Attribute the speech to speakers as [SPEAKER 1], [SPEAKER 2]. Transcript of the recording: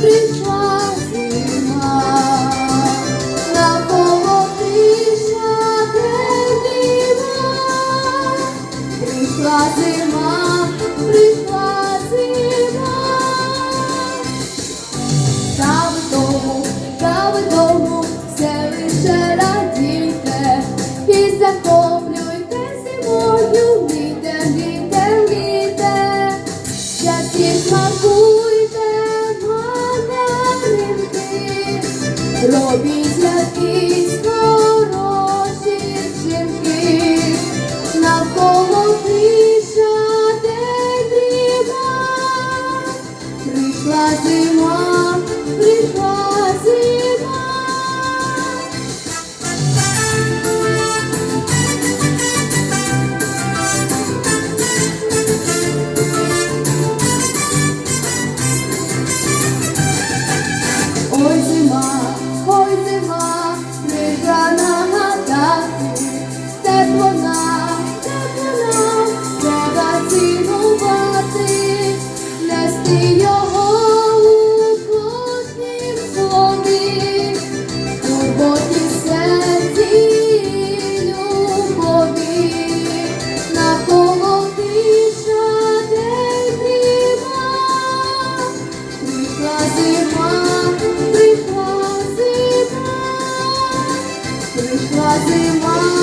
[SPEAKER 1] прийшла зима, на полотища дивіна, прийшла зима, прийшла зима, там тому, там. робіть якісь. прийшла зима.